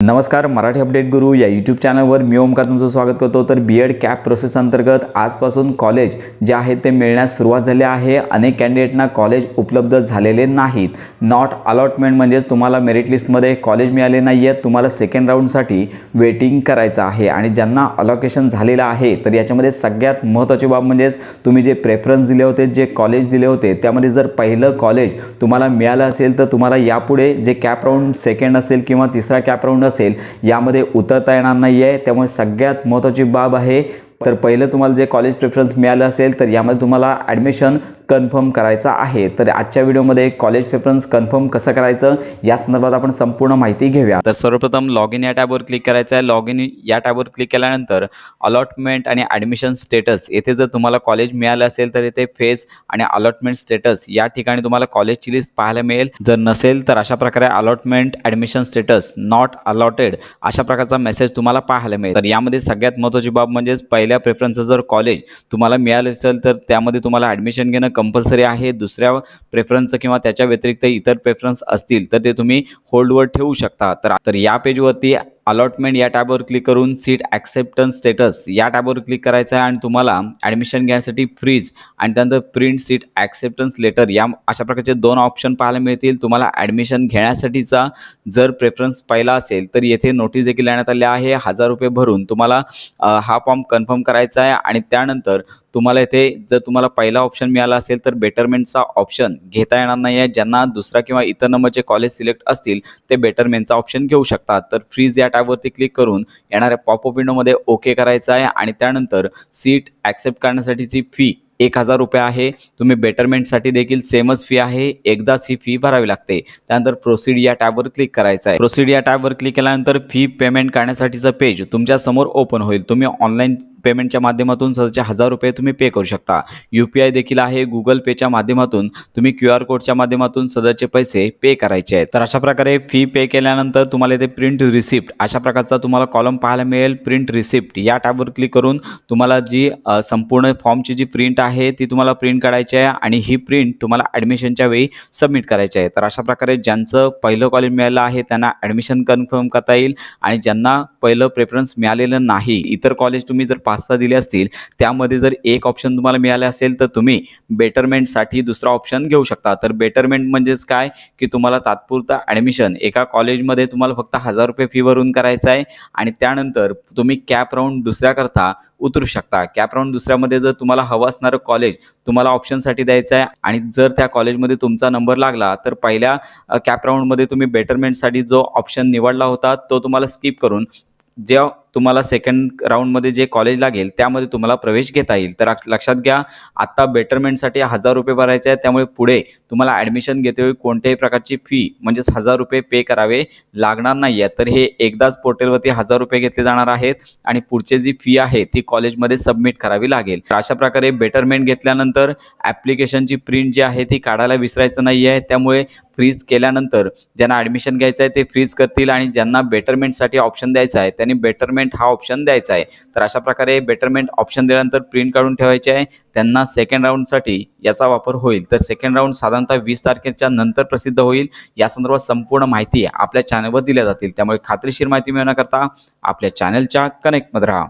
नमस्कार मराठी अपडेट गुरु या यूट्यूब चॅनलवर मी ओमका तुमचं स्वागत करतो. तर बी एड कॅप प्रोसेस अंतर्गत आजपासून कॉलेज जे आहे ते मिळण्यास सुरुवात झाली आहे. अनेक कॅन्डिडेटना कॉलेज उपलब्ध झालेले नाहीत. नॉट अलॉटमेंट म्हणजेच तुम्हाला मेरिट लिस्टमध्ये कॉलेज मिळाले नाही आहेत तुम्हाला सेकंड राऊंडसाठी वेटिंग करायचं आहे. आणि ज्यांना अलॉकेशन झालेलं आहे तर याच्यामध्ये सगळ्यात महत्त्वाची बाब म्हणजेच तुम्ही जे प्रेफरन्स दिले होते जे कॉलेज दिले होते त्यामध्ये जर पहिलं कॉलेज तुम्हाला मिळालं असेल तर तुम्हाला यापुढे जे कॅप राऊंड सेकंड असेल किंवा तिसरा कॅप राऊंड असेल यामध्ये उतरता येणार नाही आहे त्यामुळे सगळ्यात महत्त्वाची बाब आहे तर पहिलं तुम्हाला जे कॉलेज प्रेफरन्स मिळालं असेल तर यामध्ये तुम्हाला ॲडमिशन कन्फर्म करायचं आहे. तर आजच्या व्हिडिओमध्ये कॉलेज प्रेफरन्स कन्फर्म कसं करायचं या संदर्भात आपण संपूर्ण माहिती घेऊया. तर सर्वप्रथम लॉग इन या टॅबवर क्लिक करायचं आहे. लॉग इन या टॅबवर क्लिक केल्यानंतर अलॉटमेंट आणि ॲडमिशन स्टेटस येथे जर तुम्हाला कॉलेज मिळालं असेल तर येथे फेज आणि अलॉटमेंट स्टेटस या ठिकाणी तुम्हाला कॉलेजची लिस्ट पाहायला मिळेल. जर नसेल तर अशा प्रकारे allotment admission status not allotted अशा प्रकारचा मेसेज तुम्हाला पाहायला मिळेल. तर यामध्ये सगळ्यात महत्त्वाची बाब म्हणजेच पहिल्या प्रेफरन्सचं जर कॉलेज तुम्हाला मिळालं असेल तर त्यामध्ये तुम्हाला ॲडमिशन घेणं कंपल्सरी आहे दुसऱ्या प्रेफरन्सचं किंवा त्याच्या व्यतिरिक्त इतर प्रेफरन्स असतील तर ते तुम्ही होल्डवर ठेवू शकता. तर तर या पेजवरती अलॉटमेंट या टॅबवर क्लिक करून सीट ॲक्सेप्टन्स स्टेटस या टॅबवर क्लिक करायचं आहे आणि तुम्हाला ॲडमिशन घेण्यासाठी फ्रीज आणि त्यानंतर प्रिंट सीट ॲक्सेप्टन्स लेटर या अशा प्रकारचे दोन ऑप्शन पाहायला मिळतील. तुम्हाला ॲडमिशन घेण्यासाठीचा जर प्रेफरन्स पाहिला असेल तर येथे नोटीस देखील देण्यात आले आहे. हजार रुपये भरून तुम्हाला हा फॉर्म कन्फर्म करायचा आहे आणि त्यानंतर तुम्हाला इथे जर तुम्हाला पहिला ऑप्शन मिळाला असेल तर बेटरमेंटचा ऑप्शन घेता येणार नाही आहे ज्यांना दुसरा किंवा इतर नंबरचे कॉलेज सिलेक्ट असतील ते बेटरमेंटचा ऑप्शन घेऊ शकतात. तर फ्रीज या टॅबवरती क्लिक करून येणाऱ्या पॉपअप विंडोमध्ये ओके करायचं आहे आणि त्यानंतर सीट ॲक्सेप्ट करण्यासाठीची फी एक हजार रुपये आहे. तुम्ही बेटरमेंटसाठी देखील सेमच फी आहे. एकदाच ही फी भरावी लागते. त्यानंतर प्रोसीड या टॅबवर क्लिक करायचं आहे. प्रोसिड या टॅबवर क्लिक केल्यानंतर फी पेमेंट करण्यासाठीचं पेज तुमच्यासमोर ओपन होईल. तुम्ही ऑनलाईन पेमेंटच्या माध्यमातून सहजच्या हजार रुपये तुम्ही पे करू शकता. यू पी आय देखील आहे गुगल पेच्या माध्यमातून तुम्ही क्यू आर कोडच्या माध्यमातून सदरचे पैसे पे करायचे आहेत. तर अशा प्रकारे फी पे केल्यानंतर तुम्हाला इथे प्रिंट रिसिप्ट अशा प्रकारचा तुम्हाला कॉलम पाहायला मिळेल. प्रिंट रिसिप्ट या टॅबवर क्लिक करून तुम्हाला जी संपूर्ण फॉर्मची जी प्रिंट आहे ती तुम्हाला प्रिंट काढायची आहे आणि ही प्रिंट तुम्हाला ॲडमिशनच्या वेळी सबमिट करायची आहे. तर अशा प्रकारे ज्यांचं पहिलं कॉलेज मिळालं आहे त्यांना ॲडमिशन कन्फर्म करता येईल आणि ज्यांना पहिलं प्रेफरन्स मिळालेलं नाही. इतर कॉलेज तुम्ही जर पाच सहा दिले असतील त्यामध्ये जर एक ऑप्शन तुम्हाला मिळाले असेल तर तुम्ही बेटरमेंटसाठी दुसरा ऑप्शन घेऊ शकता. तर बेटरमेंट म्हणजेच काय? की तुम्हाला तात्पुरतं ॲडमिशन एका कॉलेजमध्ये तुम्हाला फक्त हजार रुपये फी भरून करायचं आहे आणि त्यानंतर तुम्ही कॅप राऊंड दुसऱ्याकरता उतरू शकता. कॅप राऊंड दुसऱ्यामध्ये जर तुम्हाला हवं असणारं कॉलेज तुम्हाला ऑप्शनसाठी द्यायचं आहे आणि जर त्या कॉलेजमध्ये तुमचा नंबर लागला तर पहिल्या कॅप राऊंडमध्ये तुम्ही बेटरमेंटसाठी जो ऑप्शन निवडला होता तो तुम्हाला स्किप करून जे तुम्हाला सेकंड राऊंडमध्ये जे कॉलेज लागेल त्यामध्ये तुम्हाला प्रवेश घेता येईल. तर लक्षात घ्या आत्ता बेटरमेंटसाठी हजार रुपये भरायचे आहेत त्यामुळे पुढे तुम्हाला ॲडमिशन घेतेवेळी कोणत्याही प्रकारची फी म्हणजेच हजार रुपये पे करावे लागणार नाही आहे तर हे एकदाच पोर्टलवरती हजार रुपये घेतले जाणार आहेत आणि पुढची जी फी आहे ती कॉलेजमध्ये सबमिट करावी लागेल. तर अशा प्रकारे बेटरमेंट घेतल्यानंतर ॲप्लिकेशनची प्रिंट जी आहे ती काढायला विसरायचं नाही आहे त्यामुळे फ्रीज केल्यानंतर ज्यांना ॲडमिशन घ्यायचं आहे ते फ्रीज करतील आणि ज्यांना बेटरमेंटसाठी ऑप्शन द्यायचा आहे त्यांनी बेटरमेंट हा ऑप्शन द्यायचा आहे. तर अशा प्रकारे बेटरमेंट ऑप्शन दिल्यानंतर प्रिंट काढून ठेवायचे आहे. त्यांना सेकंड राऊंडसाठी याचा वापर होईल. तर सेकंड राऊंड साधारणतः वीस तारखेच्या नंतर प्रसिद्ध होईल. या संदर्भात संपूर्ण माहिती आपल्या चॅनलवर दिल्या जातील. त्यामुळे खात्रीशीर माहिती मिळवण्याकरता आपल्या चॅनलच्या कनेक्टमध्ये राहा.